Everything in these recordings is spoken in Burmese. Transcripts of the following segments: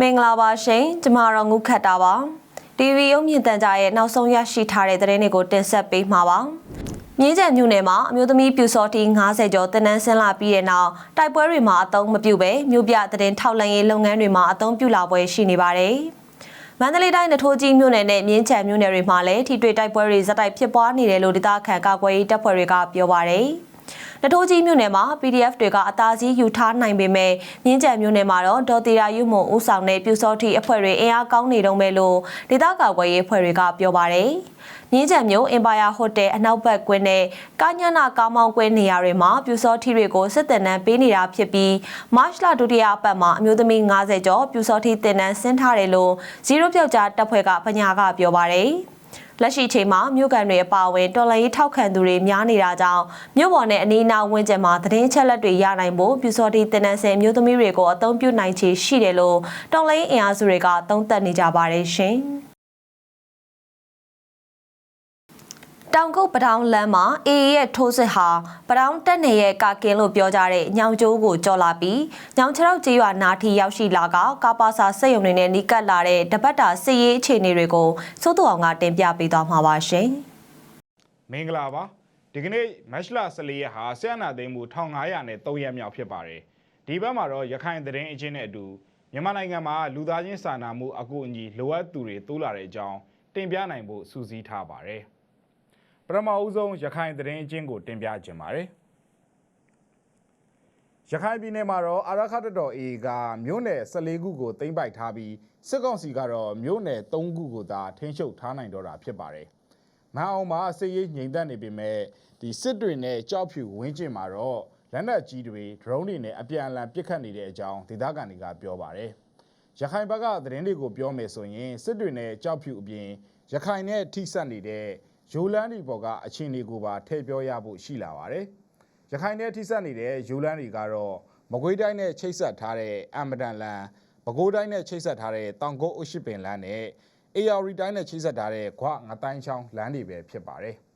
မင်္ဂလာပါရှင်ကျမတော့ငုခတ်တာပါ TV ရုပ်မြင်သံကြားရဲ့နောက်ဆုံးရရှိထားတဲ့သတင်းတွေကိုတင်ဆက်ပေးမှာပါမြင်းကြံမြို့နယ်မှာအမျိုးသမီးပြူစောတီ90ကျော်တင်နန်းဆင်းလာပြီးတဲ့နောက်တိုက်ပွဲတွေမှာအသုံးမပြုဘဲမြို့ပြသတင်းထောက်လန့်ရေးလုပ်ငန်းတွေမှာအသုံးပြုလာပွဲရှိနေပါတယ်မန္တလေးတိုင်းနထိုးကြီးမြို့နယ်နဲ့မြင်းချံမြို့နယ်တွေမှာလည်းထိတွေ့တိုက်ပွဲတွေဇက်တိုက်ဖြစ်ပွားနေတယ်လို့ဒေသခံကာကွယ်ရေးတပ်ဖွဲ့တွေကပြောပါတယ်။ နထိုးကြီးမြို့နယ်မှာ PDF တွေကအသားစီးယူထားနိုင်ပေမဲ့မြင်းကြံမြို့နယ်မှာတော့ဒေါ်တီရာယူမုံဦးဆောင်တဲ့ပြူစောထီအဖွဲ့တွေအင်အားကောင်းနေတုံးပဲလို့ဒေသကာကွယ်ရေးအဖွဲ့တွေကပြောပါတယ်။မြင်းကြံမြို့အင်ပါယာဟိုတယ်အနောက်ဘက်ကွင်းနဲ့ကာညနာကားမောင်းကွင်းနေရာတွေမှာပြူစောထီတွေကိုစစ်တပ်နန်းပေးနေတာဖြစ်ပြီးမတ်လဒုတိယပတ်မှာအမျိုးသမီး90ကျော်ပြူစောထီတင်နန်းဆင်းထားတယ်လို့ဇီရိုပြောက်ကြားတပ်ဖွဲ့ကပညာကပြောပါတယ်။ လက်ရှိချိန်မှာမြို့ကန်တွေအပါအဝင်တော်လှန်ရေးထောက်ခံသူတွေများနေတာကြောင့်မြို့ပေါ်နဲ့အနီးအနားဝန်းကျင်မှာသတင်းချက်လက်တွေရနိုင်ဖို့ပြူစောတိတင်နန်းစင်မြို့သမီးတွေကိုအသုံးပြုနိုင်ခြေရှိတယ်လို့တော်လှန်ရေးအင်အားစုတွေကသုံးသပ်နေကြပါတယ်ရှင်။ တောင်ကုတ်ပတောင်းလမ်းမှာအေအေရဲ့ထိုးစစ်ဟာပတောင်းတက်နေရဲ့ကာကင်းလို့ပြောကြတဲ့ညောင်ကျိုးကိုကြော်လာပြီးညောင်ချရောက်ကျေးရွာနာထီရောက်ရှိလာကကာပါစာစက်ရုံတွေနဲ့နီးကပ်လာတဲ့တပတ်တာစစ်ရေးအခြေအနေတွေကိုစိုးသူအောင်ကတင်ပြပေးသွားမှာပါရှင်။မင်္ဂလာပါဒီကနေ့မတ်လ14ရက်ဟာဆရာနာသိမ်းမှု1500နဲ့3ရက်မြောက်ဖြစ်ပါတယ်ဒီဘက်မှာတော့ရခိုင်သတင်းအချင်းနဲ့အတူမြန်မာနိုင်ငံမှာလူသားချင်းစာနာမှုအကူအညီလိုအပ်သူတွေတိုးလာတဲ့အကြောင်းတင်ပြနိုင်ဖို့စူးစီးထားပါတယ် ပထမအဦးဆုံးရခိုင်သတင်းအချင်းကိုတင်ပြခြင်းပါတယ်ရခိုင်ပြည်နယ်မှာတော့အာရခတ်တော် A ကမြို့နယ်14ခုကိုသိမ်းပိုက်ထားပြီးစစ်ကောင်စီကတော့မြို့နယ်3ခုကိုသာထိန်းချုပ်ထားနိုင်တော့တာဖြစ်ပါတယ်မန်အောင်မှာစစ်ရေးငြိမ်သက်နေပေမဲ့ဒီစစ်တွေနဲ့ကြောက်ဖြူဝင်းကျင်မှာတော့လက်နက်ကြီးတွေဒရုန်းတွေနဲ့အပြန်အလှန်ပစ်ခတ်နေတဲ့အကြောင်းဒေသခံတွေကပြောပါတယ်ရခိုင်ဘက်ကသတင်းတွေကိုပြောမယ်ဆိုရင်စစ်တွေနဲ့ကြောက်ဖြူအပြင်ရခိုင်နဲ့ထိစပ်နေတဲ့ ယူလန်းဒီဘော်ကအခြေအနေကိုပါထည့်ပြောရဖို့ရှိလာပါတယ်ရခိုင်နဲ့ထိစပ်နေတဲ့ယူလန်းတွေကတော့မကွေးတိုင်းနဲ့ချိတ်ဆက်ထားတဲ့အမ်မဒန်လန်ပဲခူးတိုင်းနဲ့ချိတ်ဆက်ထားတဲ့တောင်ကုတ်အရှိပင်လန်းနဲ့အေယာရီတိုင်းနဲ့ချိတ်ဆက်ထားတဲ့ခွငတိုင်းချောင်းလမ်းတွေပဲဖြစ်ပါတယ်။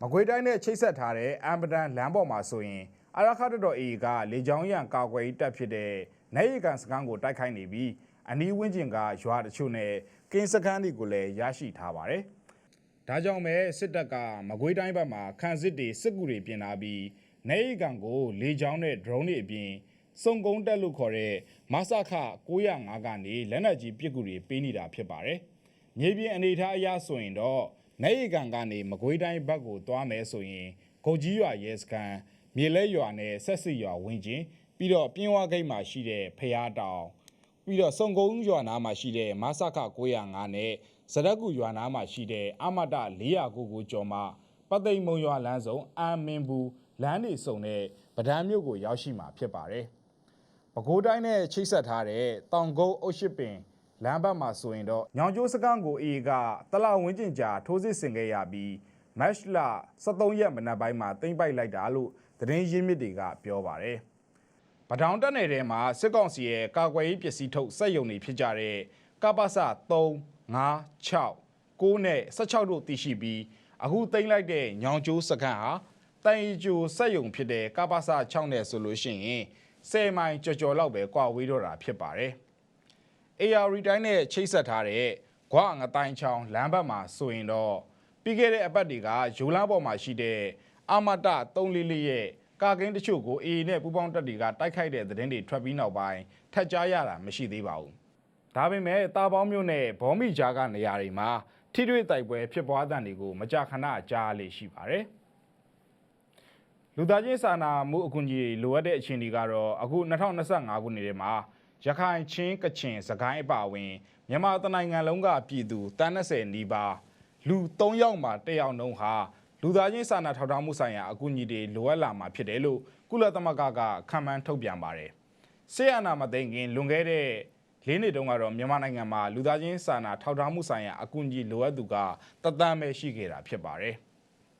မကွေးတိုင်းနဲ့ချိတ်ဆက်ထားတဲ့အမ်ပဒန်လမ်းပေါ်မှာဆိုရင်အာရခတ်တော်အေကလေကြောင်းရန်ကာကွယ်ရေးတပ်ဖြစ်တဲ့နိုင်ရီကန်စကန်ကိုတိုက်ခိုက်နေပြီး အနီးဝန်းကျင်ကရွာတချို့နဲ့ကင်းစခန်းတွေကိုလည်းရရှိထားပါတယ်။ဒါကြောင့်ပဲစစ်တပ်ကမကွေးတိုင်းဘက်မှာခန်းစစ်တွေစစ်ကူတွေပြင်လာပြီးနိုင်ရီကန်ကိုလေကြောင်းနဲ့ drone တွေအပြင်စုံကုန်းတက်လို့ခေါ်တဲ့မဆခ905ကနေလက်နက်ကြီးပစ်ကူတွေပေးနေတာဖြစ်ပါတယ်။မြေပြင်အနေအထားအရဆိုရင်တော့နေရီကန်ကနေမကွေးတိုင်းဘက်ကိုသွားမယ်ဆိုရင်ဂုတ်ကြီးရွာရဲစခန်းမြေလဲရွာနဲ့ဆက်စစ်ရွာဝင်းချင်းပြီးတော့ပြင်းဝဂိတ်မှာရှိတဲ့ဖျားတောင် ပြီးတော့စုံကုန်းရွာနားမှာရှိတဲ့မဆခ905နဲ့ဇရက်ကူရွာနားမှာရှိတဲ့အမတ400ကိုကျော်မှာပတ်သိမ်မုံရွာလမ်းစုံအာမင်ဘူးလမ်းနေစုံတဲ့ဗဒန်းမြို့ကိုရောက်ရှိမှာဖြစ်ပါတယ်။ပဲခူးတိုင်းနဲ့ချိတ်ဆက်ထားတဲ့တောင်ကုန်းအုတ်ရှိပင်လမ်းဘက်မှာဆိုရင်တော့ညောင်ကျိုးစကန်းကိုအေကတလဝင်းကျင်ကြာထိုးစစ်ဆင်ခဲ့ရပြီးမတ်လ23ရက်မနက်ပိုင်းမှာတင်ပိုက်လိုက်တာလို့သတင်းရင်းမြစ်တွေကပြောပါတယ်။ ပထောင်တက်နယ်ထဲမှာစစ်ကောင်စီရဲ့ကာကွယ်ရေးပစ္စည်းထုတ်စက်ယုံတွေဖြစ်ကြတဲ့ကပ္ပစ3 5 6 9နဲ့16တို့တည်ရှိပြီးအခုတင်လိုက်တဲ့ညောင်ကျိုးစကန်းဟာတိုင်ကျိုစက်ယုံဖြစ်တဲ့ကပ္ပစ6နဲ့ဆိုလို့ရှိရင်10မိုင်ကြော်ကြော်လောက်ပဲကွာဝေးတော့တာဖြစ်ပါတယ်။ AR တိုင်းနဲ့ချိတ်ဆက်ထားတဲ့ဂွငတိုင်းချောင်းလမ်းဘက်မှာဆိုရင်တော့ပြီးခဲ့တဲ့အပတ်တွေကယူလန်းပေါ်မှာရှိတဲ့အမတ344ရဲ့ ကာကင်းတချို့ကို AA နဲ့ပူးပေါင်းတပ်တွေကတိုက်ခိုက်တဲ့သတင်းတွေထွက်ပြီးနောက်ပိုင်းထပ်ကြားရတာမရှိသေးပါဘူး။ဒါပေမဲ့တာပေါင်းမျိုးနဲ့ဘောမီကြားကနေရာတွေမှာထိတွေ့တိုက်ပွဲဖြစ်ပွားတဲ့တွေကိုမကြာခဏကြားလေရှိပါတယ်။လူသားချင်းစာနာမှုအကူအညီတွေလိုအပ်တဲ့အခြေအနေကတော့အခု2025ခုနှစ်ထဲမှာရခိုင်ချင်းကချင်စကိုင်းအပါအဝင်မြန်မာတနိုင်ငံလုံးကပြည်သူတန်း30နီးပါးလူ3ယောက်မှ1ယောက်နှုန်းဟာ လူသားချင်းစာနာထောက်ထားမှုဆိုင်ရာအကူအညီတွေလိုအပ်လာမှာဖြစ်တယ်လို့ကုလသမဂ္ဂကခံမှန်းထုတ်ပြန်ပါတယ်။ဆေးအာနာမသိငင်လွန်ခဲ့တဲ့လေးနှစ်တုန်းကတော့မြန်မာနိုင်ငံမှာလူသားချင်းစာနာထောက်ထားမှုဆိုင်ရာအကူအညီလိုအပ်သူကတသန်းပဲရှိခဲ့တာဖြစ်ပါတယ်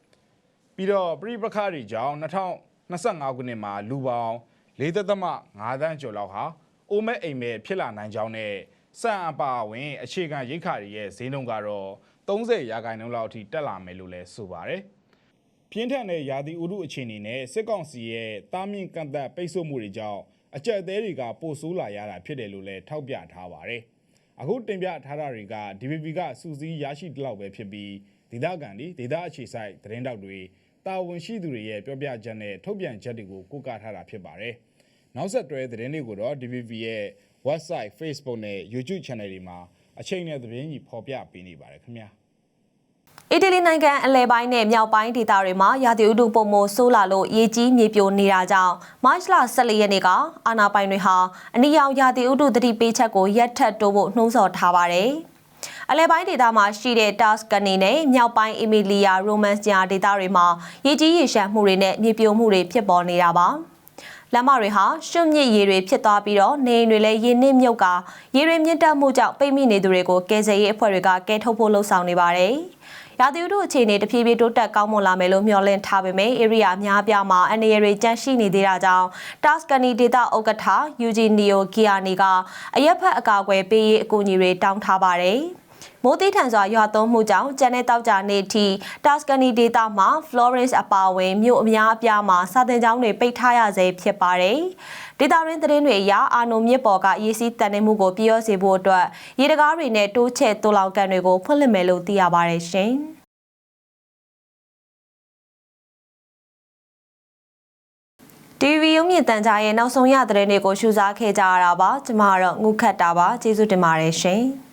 ။ပြီးတော့ပြိပခါတွေကြောင့်2025ခုနှစ်မှာလူပေါင်း4.5တန်းကျော်လောက်ဟာအိုးမဲ့အိမ်မဲ့ဖြစ်လာနိုင်ကြောင်းနဲ့စံအပါအဝင်အခြေခံရိတ်ခါတွေရဲ့ဈေးနှုန်းကတော့ 30ရာခိုင်နှုန်းလောက်အထိတက်လာမယ်လို့လည်းဆိုပါတယ်။ပြင်းထန်တဲ့ရာသီဥတုအခြေအနေနဲ့စစ်ကောင်စီရဲ့တားမြင့်ကန့်သက်ပိတ်ဆို့မှုတွေကြောင့်အကြက်အသေးတွေကပိုဆိုးလာရတာဖြစ်တယ်လို့လည်းထောက်ပြထားပါတယ်။အခုတင်ပြထားတာတွေက DVB ကစူးစီးရရှိတဲ့လောက်ပဲဖြစ်ပြီးဒေသခံတွေဒေသအခြေစိုက်သတင်းတောက်တွေတာဝန်ရှိသူတွေရဲ့ပြောပြချက်နဲ့ထုတ်ပြန်ချက်တွေကိုကိုးကားထားတာဖြစ်ပါတယ်။နောက်ဆက်တွဲသတင်းတွေကိုတော့ DVB ရဲ့ website Facebook နဲ့ YouTube channel တွေမှာအချိန်နဲ့သတင်းကြီးဖော်ပြပေးနေပါတယ်ခင်ဗျာ။ အီတလီနိုင်ငံအလဲပိုင်းနဲ့မြောက်ပိုင်းဒေသတွေမှာရာသီဥတုပုံမိုဆိုးလာလို့ရေကြီးမြေပြိုနေတာကြောင့်မတ်လ14ရက်နေ့ကအာနာပိုင်တွေဟာအနီရောင်ရာသီဥတုသတိပေးချက်ကိုရက်ထပ်တိုးဖို့နှိုးဆော်ထားပါတယ်။အလဲပိုင်းဒေသမှာရှိတဲ့ Tuscany နဲ့မြောက်ပိုင်း Emilia Romagna ဒေသတွေမှာရေကြီးရေရှမ်းမှုတွေနဲ့မြေပြိုမှုတွေဖြစ်ပေါ်နေတာပါ။လမ်းမတွေဟာရှုံမြစ်ရေတွေဖြစ်သွားပြီးတော့နေအိမ်တွေလည်းရေနစ်မြုပ်ကရေတွေမြင့်တက်မှုကြောင့်ပိတ်မိနေသူတွေကိုကယ်ဆယ်ရေးအဖွဲ့တွေကကယ်ထုတ်ဖို့လှုံ့ဆော်နေပါတယ်။ ရာသီဥတုအခြေအနေတဖြည်းဖြည်းတိုးတက်ကောင်းမွန်လာမယ်လို့မျှော်လင့်ထားပေမယ့် area အများအပြားမှာအနေရတွေကြန့်ရှိနေသေးတာကြောင့် Tuscany ဒေသဥက္ကဋ္ဌ Eugenio Gianni ကအရက်ဖက်အကာအကွယ်ပေးရေးအကူအညီတွေတောင်းထားပါတယ်။ မိုးတိထန်စွာရွာသွန်းမှုကြောင့်ကျန်တဲ့တောက်ကြနေ့ထိ Tuscany ဒေသမှာ Florence အပါအဝင်မြို့အများအပြားမှာစာသင်ကျောင်းတွေပိတ်ထားရဆဲဖြစ်ပါတယ်။ဒေသရင်းသတင်းတွေအရအာနုံမြစ်ပေါ်ကရေစီးတန်နေမှုကိုပြောစေဖို့အတွက်ရေတကားတွေနဲ့တိုးချဲ့တူလောင်ကန်တွေကိုဖွင့်လှစ်မယ်လို့သိရပါတယ်ရှင်။ TV ရုံမြင့်တန်ကြားရဲ့နောက်ဆုံးရသတင်းတွေကိုရှုစားခဲ့ကြရတာပါကျမကတော့ငုခတ်တာပါကျေးဇူးတင်ပါတယ်ရှင်။